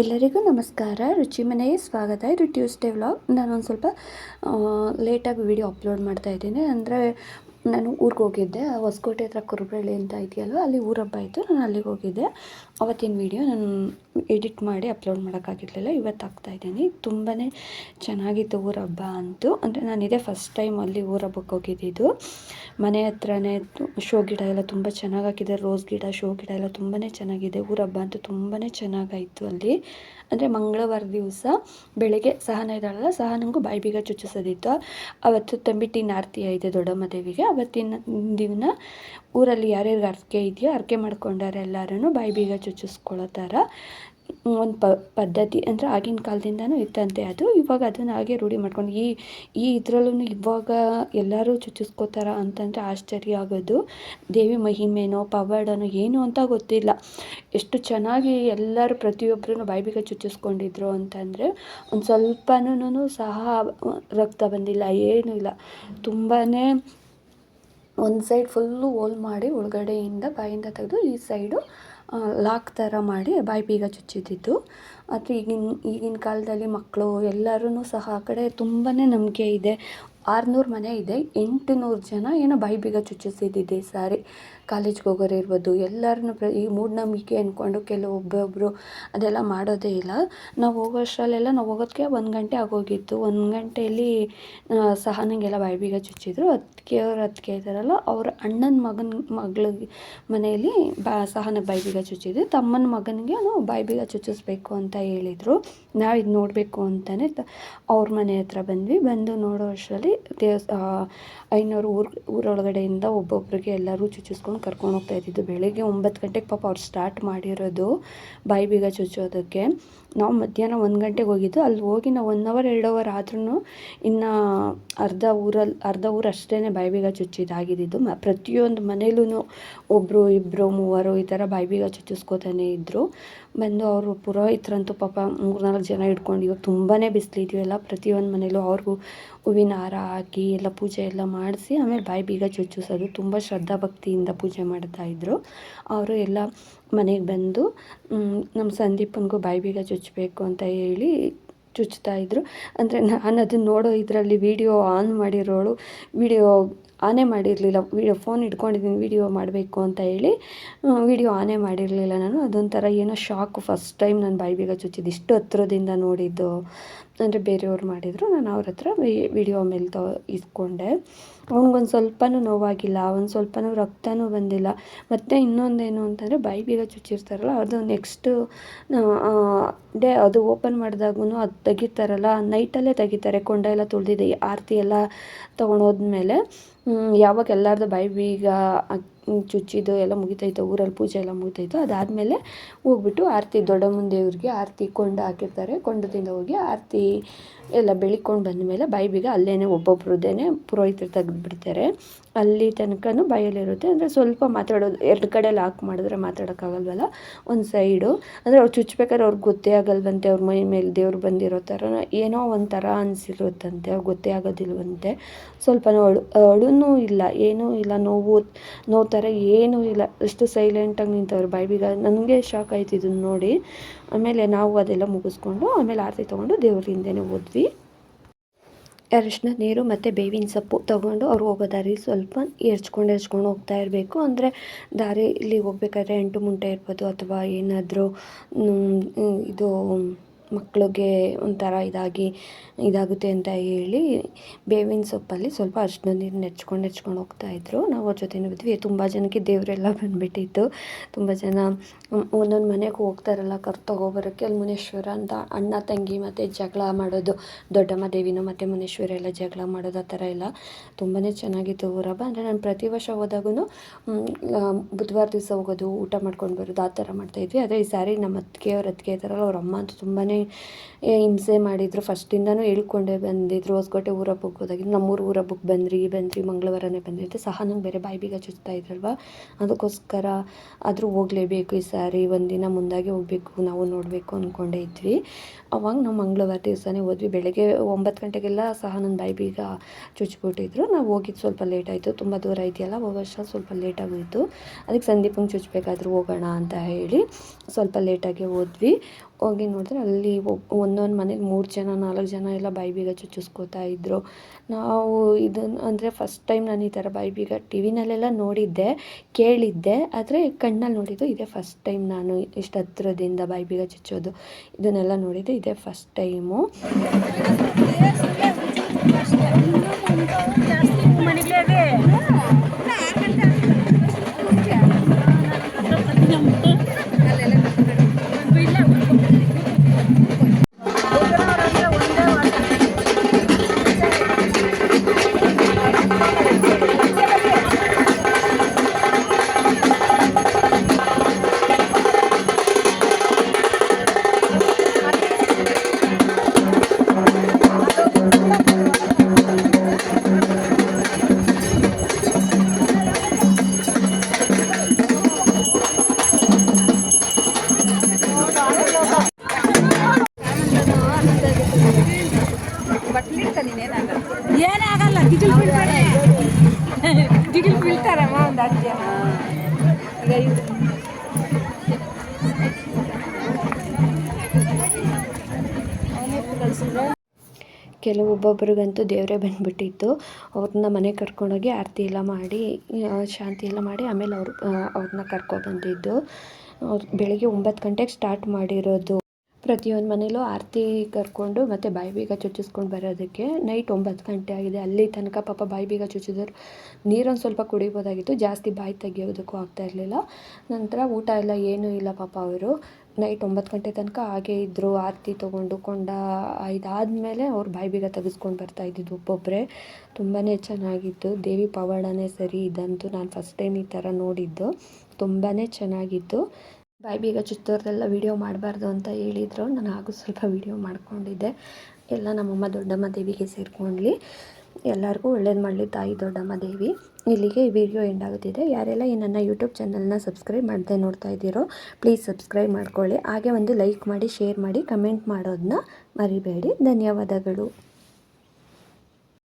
ಎಲ್ಲರಿಗೂ ನಮಸ್ಕಾರ. ರುಚಿ ಮನೆಗೆ ಸ್ವಾಗತ. ಇದು ಟ್ಯೂಸ್ಡೇ ವ್ಲಾಗ್ ನಾನೊಂದು ಸ್ವಲ್ಪ ಲೇಟಾಗಿ ವಿಡಿಯೋ ಅಪ್ಲೋಡ್ ಮಾಡ್ತಾ ಇದ್ದೀನಿ. ಅಂದರೆ ನಾನು ಊರಿಗೆ ಹೋಗಿದ್ದೆ. ಹೊಸಕೋಟೆ ಹತ್ರ ಕುರುಬಳ್ಳಿ ಅಂತ ಇದೆಯಲ್ಲ ಅಲ್ಲಿ ಊರ ಹಬ್ಬ ಇತ್ತು. ನಾನು ಅಲ್ಲಿಗೆ ಹೋಗಿದ್ದೆ. ಅವತ್ತಿನ ವಿಡಿಯೋ ನಾನು ಎಡಿಟ್ ಮಾಡಿ ಅಪ್ಲೋಡ್ ಮಾಡೋಕ್ಕಾಗಿರಲಿಲ್ಲ. ಇವತ್ತು ಹಾಕ್ತಾಯಿದ್ದೀನಿ ತುಂಬಾ ಚೆನ್ನಾಗಿತ್ತು ಊರ ಹಬ್ಬ ಅಂತೂ. ಅಂದರೆ ಇದೇ ಫಸ್ಟ್ ಟೈಮ್ ಅಲ್ಲಿ ಊರ ಹಬ್ಬಕ್ಕೆ ಹೋಗಿದ್ದಿದ್ದು. ಮನೆ ಹತ್ರನೇ ಶೋ ಗಿಡ ಎಲ್ಲ ತುಂಬ ಚೆನ್ನಾಗಿ ಹಾಕಿದೆ ರೋಸ್ ಗಿಡ, ಶೋ ಗಿಡ ಎಲ್ಲ ತುಂಬಾ ಚೆನ್ನಾಗಿದೆ. ಊರ ಹಬ್ಬ ಅಂತೂ ತುಂಬಾ ಚೆನ್ನಾಗಾಯಿತು ಅಲ್ಲಿ. ಅಂದರೆ ಮಂಗಳವಾರ ದಿವಸ ಬೆಳಗ್ಗೆ ಸಹನ ಇದ್ದಾಳಲ್ಲ, ಸಹನಂಗೂ ಬಾಯಿ ಬೀಗ ಚುಚ್ಚಿಸೋದಿತ್ತು. ಅವತ್ತು ತಂಬಿಟ್ಟಿ ಆರತಿ ಇದೆ ದೊಡ್ಡಮ್ಮ ದೇವಿಗೆ. ಅವತ್ತಿನ ದಿನ ಊರಲ್ಲಿ ಯಾರ್ಯಾರಿಗೆ ಅರ್ಕೆ ಇದೆಯೋ ಅರ್ಕೆ ಮಾಡ್ಕೊಂಡಾರೆ ಎಲ್ಲರೂ ಬಾಯಿ ಬೀಗ ಚುಚ್ಚಿಸ್ಕೊಳ್ಳೋ ಥರ ಒಂದು ಪದ್ಧತಿ ಅಂದರೆ ಆಗಿನ ಕಾಲದಿಂದನೂ ಇತ್ತಂತೆ ಅದು. ಇವಾಗ ಅದನ್ನು ಹಾಗೆ ರೂಢಿ ಮಾಡ್ಕೊಂಡು ಈ ಈ ಇದರಲ್ಲೂ ಇವಾಗ ಎಲ್ಲರೂ ಚುಚ್ಚಿಸ್ಕೋತಾರ ಅಂತಂದರೆ ಆಶ್ಚರ್ಯ ಆಗೋದು. ದೇವಿ ಮಹಿಮೆನೋ, ಪವಾಡನೋ ಏನು ಅಂತ ಗೊತ್ತಿಲ್ಲ. ಎಷ್ಟು ಚೆನ್ನಾಗಿ ಎಲ್ಲರೂ ಪ್ರತಿಯೊಬ್ಬರೂ ಬಾಯಿಬೀಗ ಚುಚ್ಚಿಸ್ಕೊಂಡಿದ್ರು ಅಂತಂದರೆ ಒಂದು ಸ್ವಲ್ಪನೂ ಸಹ ರಕ್ತ ಬಂದಿಲ್ಲ, ಏನೂ ಇಲ್ಲ. ತುಂಬಾ ಒಂದು ಸೈಡ್ ಫುಲ್ಲು ಹೋಲ್ ಮಾಡಿ ಒಳಗಡೆಯಿಂದ ಬಾಯಿಂದ ತೆಗೆದು ಈ ಸೈಡು ಲಾಕ್ ಥರ ಮಾಡಿ ಬಾಯಿ ಬೀಗ ಚುಚ್ಚಿದ್ದಿದ್ದು. ಅದು ಈಗಿನ ಈಗಿನ ಕಾಲದಲ್ಲಿ ಮಕ್ಕಳು ಎಲ್ಲರೂ ಸಹ ಆ ಕಡೆ ತುಂಬಾ ನಂಬಿಕೆ ಇದೆ. ಆರುನೂರು ಮನೆ ಇದೆ ಎಂಟು ನೂರು ಜನ ಏನೋ ಬಾಯಿ ಬೀಗ ಚುಚ್ಚಿಸಿದ್ದಿದೆ ಸಾರಿ. ಕಾಲೇಜ್ಗೆ ಹೋಗೋರು ಇರ್ಬೋದು ಎಲ್ಲರನ್ನೂ ಪ್ರ, ಈ ಮೂಢನಂಬಿಕೆ ಅಂದ್ಕೊಂಡು ಕೆಲವೊಬ್ಬೊಬ್ಬರು ಅದೆಲ್ಲ ಮಾಡೋದೇ ಇಲ್ಲ. ನಾವು ಹೋಗೋ ಅಷ್ಟರಲ್ಲೆಲ್ಲ ನಾವು ಹೋಗೋದಕ್ಕೆ ಒಂದು ಗಂಟೆ ಆಗೋಗಿತ್ತು. ಒಂದು ಗಂಟೆಯಲ್ಲಿ ಸಹನಂಗೆಲ್ಲ ಬಾಯಿ ಬೀಗ ಚುಚ್ಚಿದ್ರು. ಅದಕ್ಕೆ ಅವ್ರು ಅದಕ್ಕೆ ಇದ್ದಾರಲ್ಲ ಅವ್ರ ಅಣ್ಣನ ಮಗನ ಮಗಳಿಗೆ ಮನೆಯಲ್ಲಿ ಬಾ, ಸಹನ ಬಾಯಿ ಬೀಗ ತಮ್ಮನ ಮಗನಿಗೆ ನಾವು ಬಾಯಿ ಬೀಗ ಚುಚ್ಚಿಸ್ಬೇಕು ಅಂತ ಹೇಳಿದರು. ನಾವು ಇದು ನೋಡಬೇಕು ಅಂತಲೇ ತ, ಅವ್ರ ಮನೆ ಹತ್ರ ಬಂದ್ವಿ. ಬಂದು ನೋಡೋ ಅಷ್ಟರಲ್ಲಿ ದೇವಸ್ ಐನೂರು ಊರು, ಊರೊಳಗಡೆಯಿಂದ ಒಬ್ಬೊಬ್ಬರಿಗೆ ಎಲ್ಲರೂ ಚುಚ್ಚಿಸ್ಕೊಂಡು ಕರ್ಕೊಂಡು ಹೋಗ್ತಾ ಇದ್ದಿದ್ದು. ಬೆಳಗ್ಗೆ ಒಂಬತ್ತು ಗಂಟೆಗೆ ಪಾಪ ಅವ್ರು ಸ್ಟಾರ್ಟ್ ಮಾಡಿರೋದು, ಬಾಯಿ ಬೀಗ ಚುಚ್ಚೋದಕ್ಕೆ. ನಾವು ಮಧ್ಯಾಹ್ನ ಒಂದು ಗಂಟೆಗೆ ಹೋಗಿದ್ದು, ಅಲ್ಲಿ ಹೋಗಿ ನಾವು ಒನ್ ಅವರ್ ಎರಡು ಅವರ್ ಆದ್ರೂ ಇನ್ನು ಅರ್ಧ ಊರಲ್ಲಿ ಅರ್ಧ ಊರು ಅಷ್ಟೇ ಬಾಯಿ ಬೀಗ ಚುಚ್ಚಿದಾಗಿದ್ದು ಮ, ಪ್ರತಿಯೊಂದು ಮನೇಲೂ ಒಬ್ಬರು ಇಬ್ಬರು ಮೂವರು ಈ ಥರ ಬಾಯಿ ಬೀಗ ಚುಚ್ಚಿಸ್ಕೋತಾನೆ ಇದ್ದರು ಬಂದು ಅವರು ಪುರೋಹಿತರಂತೂ ಪಾಪ ಮೂರ್ನಾಲ್ಕು ಜನ ಇಟ್ಕೊಂಡು ಇವಾಗ ತುಂಬಾ ಬಿಸಿಲಿದೆಯಲ್ಲ ಪ್ರತಿಯೊಂದು ಮನೇಲೂ ಅವ್ರಿಗೂ ಹೂವಿನ ಹಾರ ಹಾಕಿ ಎಲ್ಲ ಪೂಜೆ ಎಲ್ಲ ಮಾಡಿಸಿ ಆಮೇಲೆ ಬಾಯಿ ಬೀಗ ಚುಚ್ಚಿಸೋದು ತುಂಬ ಶ್ರದ್ಧಾ ಭಕ್ತಿಯಿಂದ ಪೂಜೆ ಮಾಡ್ತಾಯಿದ್ರು ಅವರು ಎಲ್ಲ ಮನೆಗೆ ಬಂದು ನಮ್ಮ ಸಂದೀಪನಿಗೂ ಬಾಯಿ ಬೀಗ ಚುಚ್ಚಬೇಕು ಅಂತ ಹೇಳಿ ಚುಚ್ತಾಯಿದ್ರು ಅಂದರೆ ನಾನು ಅದನ್ನು ನೋಡೋ ಇದರಲ್ಲಿ ವೀಡಿಯೋ ಆನ್ ಮಾಡಿರೋಳು, ವೀಡಿಯೋ ಆನೇ ಮಾಡಿರಲಿಲ್ಲ. ವೀಡಿಯೋ ಫೋನ್ ಇಟ್ಕೊಂಡಿದ್ದೀನಿ ವೀಡಿಯೋ ಮಾಡಬೇಕು ಅಂತ ಹೇಳಿ ವೀಡಿಯೋ ಆನೇ ಮಾಡಿರಲಿಲ್ಲ ನಾನು. ಅದೊಂಥರ ಏನೋ ಶಾಕು ಫಸ್ಟ್ ಟೈಮ್ ನಾನು ಬಾಯಿ ಬೀಗ ಚುಚ್ಚಿದ್ದು. ಇಷ್ಟು ಹತ್ರದಿಂದ ನೋಡಿದ್ದು. ಅಂದರೆ ಬೇರೆಯವ್ರು ಮಾಡಿದರು, ನಾನು ಅವ್ರ ಹತ್ರ ವಿಡಿಯೋ ಮೇಲೆ ತೊ, ಇಸ್ಕೊಂಡೆ. ಅವ್ನಿಗೊಂದು ಸ್ವಲ್ಪನೂ ನೋವಾಗಿಲ್ಲ, ಒಂದು ಸ್ವಲ್ಪನೂ ರಕ್ತನೂ ಬಂದಿಲ್ಲ. ಮತ್ತು ಇನ್ನೊಂದೇನು ಅಂತಂದರೆ ಬಾಯಿ ಬೀಗ ಚುಚ್ಚಿರ್ತಾರಲ್ಲ, ಅದು ನೆಕ್ಸ್ಟು ಡೇ, ಅದು ಓಪನ್ ಮಾಡಿದಾಗೂ ಅದು ತೆಗಿತಾರಲ್ಲ ನೈಟಲ್ಲೇ ತೆಗಿತಾರೆ, ಕೊಂಡ ಎಲ್ಲ ತುಳಿದಿದೆ ಆರತಿ ಎಲ್ಲ ತೊಗೊಂಡೋದ್ಮೇಲೆ ಯಾವಾಗ ಎಲ್ಲರದು ಬಾಯಿ ಬೀಗ ಚುಚ್ಚಿದ್ದು ಎಲ್ಲ ಮುಗಿತೈತೋ, ಊರಲ್ಲಿ ಪೂಜೆ ಎಲ್ಲ ಮುಗಿತೈತೋ. ಅದಾದಮೇಲೆ ಹೋಗ್ಬಿಟ್ಟು ಆರತಿ ದೊಡ್ಡಮ್ಮನ ದೇವ್ರಿಗೆ ಆರತಿ ಕೊಂಡ ಹಾಕಿರ್ತಾರೆ. ಕೊಂಡದಿಂದ ಹೋಗಿ ಆರತಿ ಎಲ್ಲ ಬೆಳಿಕೊಂಡು ಬಂದಮೇಲೆ ಬಾಯಿ ಬೀಗ ಅಲ್ಲೇ ಒಬ್ಬೊಬ್ರದ್ದೇ ಪುರೋಹಿತರು ತೆಗೆದುಬಿಡ್ತಾರೆ. ಅಲ್ಲಿ ತನಕನೂ ಬಾಯಲ್ಲಿರುತ್ತೆ. ಅಂದರೆ ಸ್ವಲ್ಪ ಮಾತಾಡೋದು, ಎರಡು ಕಡೆ ಲಾಕ್ ಮಾಡಿದ್ರೆ ಮಾತಾಡೋಕ್ಕಾಗಲ್ವಲ್ಲ? ಒಂದು ಸೈಡು ಅಂದರೆ ಅವ್ರು ಚುಚ್ಚಬೇಕಾದ್ರೆ ಅವ್ರಿಗೆ ಗೊತ್ತೇ ಆಗಲ್ವಂತೆ, ಅವ್ರ ಮೈ ಮೇಲೆ ದೇವ್ರು ಬಂದಿರೋ ಥರ ಏನೋ ಒಂಥರ ಅನಿಸಿರುತ್ತಂತೆ, ಅವ್ರು ಗೊತ್ತೇ ಆಗೋದಿಲ್ವಂತೆ. ಸ್ವಲ್ಪ ಅಳು, ಅಳುನೂ ಇಲ್ಲ, ಏನೂ ಇಲ್ಲ, ನೋವು ನೋವು ಥರ ಏನೂ ಇಲ್ಲ. ಅಷ್ಟು ಸೈಲೆಂಟಾಗಿ ನಿಂತವ್ರು ಬಾಯಿ ಬೀಗ. ನನಗೆ ಶಾಕ್ ಆಯ್ತು ಇದನ್ನು ನೋಡಿ. ಆಮೇಲೆ ನಾವು ಅದೆಲ್ಲ ಮುಗಿಸ್ಕೊಂಡು, ಆಮೇಲೆ ಆರತಿ ತೊಗೊಂಡು ದೇವ್ರ ಹಿಂದೆನೇ ಹೋದ್ವಿ. ಅರಿಶಿನ, ನೀರು ಮತ್ತು ಬೇವಿನ ಸೊಪ್ಪು ತೊಗೊಂಡು ಅವ್ರು ಹೋಗೋ ದಾರಿ ಸ್ವಲ್ಪ ಎರ್ಚ್ಕೊಂಡು ಎರ್ಚ್ಕೊಂಡು ಹೋಗ್ತಾ ಇರಬೇಕು. ಅಂದರೆ ದಾರಿಲಿ ಹೋಗ್ಬೇಕಾದ್ರೆ ಎಂಟು ಮುಂಟೆ ಇರ್ಬೋದು ಅಥವಾ ಏನಾದರೂ ಇದು ಮಕ್ಕಳಿಗೆ ಒಂಥರ ಇದಾಗಿ, ಇದಾಗುತ್ತೆ ಅಂತ ಹೇಳಿ ಬೇವಿನ ಸೊಪ್ಪಲ್ಲಿ ಸ್ವಲ್ಪ ಅರ್ಶಿನ ನೀರು ನೆಚ್ಕೊಂಡು ನೆಚ್ಕೊಂಡು ಹೋಗ್ತಾಯಿದ್ರು ನಾವು ಅವ್ರ ಜೊತೆ ಬಿದ್ವಿ ತುಂಬ ಜನಕ್ಕೆ ದೇವರೆಲ್ಲ ಬಂದುಬಿಟ್ಟಿತ್ತು. ತುಂಬ ಜನ ಒಂದೊಂದು ಮನೆಗೆ ಹೋಗ್ತಾರಲ್ಲ, ಕರ್ ತಗೊಬರೋಕ್ಕೆ. ಅಲ್ಲಿ ಮುನೇಶ್ವರ ಅಂತ ಅಣ್ಣ, ತಂಗಿ ಮತ್ತು ಜಗಳ ಮಾಡೋದು, ದೊಡ್ಡಮ್ಮ, ದೇವಿನೂ ಮತ್ತು ಮುನೇಶ್ವರ ಎಲ್ಲ ಜಗಳ ಮಾಡೋದು ಆ ಥರ ಎಲ್ಲ ತುಂಬಾ ಚೆನ್ನಾಗಿತ್ತು ಊರಬ್ಬ ಅಂದರೆ ನಾನು ಪ್ರತಿ ವರ್ಷ ಹೋದಾಗೂ ಬುಧವಾರ ದಿವಸ ಹೋಗೋದು, ಊಟ ಮಾಡ್ಕೊಂಡು ಬರೋದು ಆ ಥರ ಮಾಡ್ತಾಯಿದ್ವಿ ಆದರೆ ಈ ಸಾರಿ ನಮ್ಮ ಅತ್ತಿಗೆ ಅವ್ರ ಅತ್ತಿಗೆ ಇದ್ದಾರಲ್ಲ, ಅವ್ರ ಅಮ್ಮ ಅಂತೂ ತುಂಬಾ ಹಿಂಸೆ ಮಾಡಿದರು. ಫಸ್ಟಿಂದನೂ ಹೇಳ್ಕೊಂಡೇ ಬಂದಿದ್ರು. ಹೊಸಕೋಟೆ ಊರ ಹಬ್ಬಕ್ಕೆ ಹೋದಾಗಿದ್ದು ನಮ್ಮೂರು ಊರ ಬುಕ್ ಬಂದ್ರಿ ಬಂದ್ರಿ, ಮಂಗಳವಾರನೇ ಬಂದ್ರಿ ಅಂತ ಸಹ ನಂಗೆ ಬೇರೆ ಬಾಯಿ ಬೀಗ ಚುಚ್ತಾ ಇದ್ರಲ್ವ? ಅದಕ್ಕೋಸ್ಕರ ಆದರೂ ಹೋಗಲೇಬೇಕು ಈ ಸಾರಿ. ಒಂದಿನ ಮುಂದಾಗೆ ಹೋಗಬೇಕು, ನಾವು ನೋಡಬೇಕು ಅಂದ್ಕೊಂಡೇ ಇದ್ವಿ. ಅವಾಗ ನಾವು ಮಂಗಳವಾರ ದಿವಸನೇ ಹೋದ್ವಿ. ಬೆಳಗ್ಗೆ ಒಂಬತ್ತು ಗಂಟೆಗೆಲ್ಲ ಸಹ ನನ್ನ ಬಾಯಿ ಬೀಗ ಚುಚ್ಬಿಟ್ಟಿದ್ರು ನಾವು ಹೋಗಿದ್ದು ಸ್ವಲ್ಪ ಲೇಟ್ ಆಯಿತು. ತುಂಬ ದೂರ ಇದೆಯಲ್ಲ ಹೋಗೋಷ್ಟು ಸ್ವಲ್ಪ ಲೇಟ್ ಆಗೋಯಿತು ಅದಕ್ಕೆ ಸಂದೀಪಂಗೆ ಚುಚ್ಚಬೇಕಾದ್ರೂ ಹೋಗೋಣ ಅಂತ ಹೇಳಿ ಸ್ವಲ್ಪ ಲೇಟಾಗಿ ಹೋದ್ವಿ. ಹೋಗಿ ನೋಡಿದ್ರೆ ಅಲ್ಲಿ ಒಂದೊಂದು ಮನೇಲಿ ಮೂರು ಜನ, ನಾಲ್ಕು ಜನ ಎಲ್ಲ ಬಾಯಿಬೀಗ ಚುಚ್ಚಿಸ್ಕೋತಾ ಇದ್ದರು ನಾವು ಇದನ್ನು ಅಂದರೆ ಫಸ್ಟ್ ಟೈಮ್ ನಾನು ಈ ಥರ ಬಾಯಿಬೀಗ ಟಿ ವಿನಲ್ಲೆಲ್ಲ ನೋಡಿದ್ದೆ, ಕೇಳಿದ್ದೆ, ಆದರೆ ಕಣ್ಣಲ್ಲಿ ನೋಡಿದ್ದು ಇದೇ ಫಸ್ಟ್ ಟೈಮ್ ನಾನು ಇಷ್ಟು ಹತ್ರದಿಂದ ಬಾಯಿಬೀಗ ಚುಚ್ಚೋದು. ಇದನ್ನೆಲ್ಲ ನೋಡಿದ್ದು ಇದೇ ಫಸ್ಟ್ ಟೈಮು ಕೆಲವೊಬ್ಬೊಬ್ರಿಗಂತೂ ದೇವರೇ ಬಂದುಬಿಟ್ಟಿತ್ತು. ಅವ್ರನ್ನ ಮನೆಗೆ ಕರ್ಕೊಂಡೋಗಿ ಆರತಿ ಎಲ್ಲ ಮಾಡಿ ಶಾಂತಿ ಎಲ್ಲ ಮಾಡಿ ಆಮೇಲೆ ಅವ್ರು ಅವ್ರನ್ನ ಕರ್ಕೊಬಂದಿದ್ದು ಬೆಳಿಗ್ಗೆ ಒಂಬತ್ತು ಗಂಟೆಗೆ ಸ್ಟಾರ್ಟ್ ಮಾಡಿರೋದು. ಪ್ರತಿಯೊಂದು ಮನೇಲೂ ಆರತಿ ಕರ್ಕೊಂಡು ಮತ್ತು ಬಾಯಿ ಬೀಗ ಚುಚ್ಚಿಸ್ಕೊಂಡು ಬರೋದಕ್ಕೆ ನೈಟ್ ಒಂಬತ್ತು ಗಂಟೆ ಆಗಿದೆ. ಅಲ್ಲಿ ತನಕ ಪಾಪ ಬಾಯಿ ಬೀಗ ಚುಚ್ಚಿದ್ರು. ನೀರೊಂದು ಸ್ವಲ್ಪ ಕುಡಿಬೋದಾಗಿತ್ತು. ಜಾಸ್ತಿ ಬಾಯಿ ತೆಗಿಯೋದಕ್ಕೂ ಆಗ್ತಾ ಇರಲಿಲ್ಲ. ನಂತರ ಊಟ ಎಲ್ಲ ಏನೂ ಇಲ್ಲ ಪಾಪ ಅವರು. ನೈಟ್ ಒಂಬತ್ತು ಗಂಟೆ ತನಕ ಹಾಗೇ ಇದ್ದರು ಆರತಿ ತೊಗೊಂಡು ಕೊಂಡ ಇದಾದಮೇಲೆ ಅವ್ರು ಬಾಯಿ ಬೀಗ ತೆಗೆಸ್ಕೊಂಡು ಬರ್ತಾ ಇದ್ದಿದ್ದು ಒಬ್ಬೊಬ್ಬರೇ ತುಂಬಾ ಚೆನ್ನಾಗಿತ್ತು. ದೇವಿ ಪವಾಡನೇ ಸರಿ ಇದಂತೂ ನಾನು ಫಸ್ಟ್ ಟೈಮ್ ಈ ಥರ ನೋಡಿದ್ದು. ತುಂಬಾ ಚೆನ್ನಾಗಿತ್ತು. ಬಾಯಿ ಬೀಗ ಚಿತ್ತೋರ್ದೆಲ್ಲ ವೀಡಿಯೋ ಮಾಡಬಾರ್ದು ಅಂತ ಹೇಳಿದರು. ನಾನು ಹಾಗೂ ಸ್ವಲ್ಪ ವೀಡಿಯೋ ಮಾಡಿಕೊಂಡಿದ್ದೆ. ಎಲ್ಲ ನಮ್ಮಮ್ಮ ದೊಡ್ಡಮ್ಮ ದೇವಿಗೆ ಸೇರ್ಕೊಂಡ್ಲಿ. ಎಲ್ಲರಿಗೂ ಒಳ್ಳೇದು ಮಾಡಲಿ ತಾಯಿ ದೊಡ್ಡಮ್ಮ ದೇವಿ. ಇಲ್ಲಿಗೆ ಈ ವಿಡಿಯೋ ಎಂಡ್ ಆಗುತ್ತಿದೆ. ಯಾರೆಲ್ಲ ಈ ನನ್ನ ಯೂಟ್ಯೂಬ್ ಚಾನಲ್ನ ಸಬ್ಸ್ಕ್ರೈಬ್ ಮಾಡದೆ ನೋಡ್ತಾ ಇದ್ದೀರೋ ಪ್ಲೀಸ್ ಸಬ್ಸ್ಕ್ರೈಬ್ ಮಾಡ್ಕೊಳ್ಳಿ. ಹಾಗೆ ಒಂದು ಲೈಕ್ ಮಾಡಿ ಶೇರ್ ಮಾಡಿ ಕಮೆಂಟ್ ಮಾಡೋದನ್ನ ಮರಿಬೇಡಿ. ಧನ್ಯವಾದಗಳು.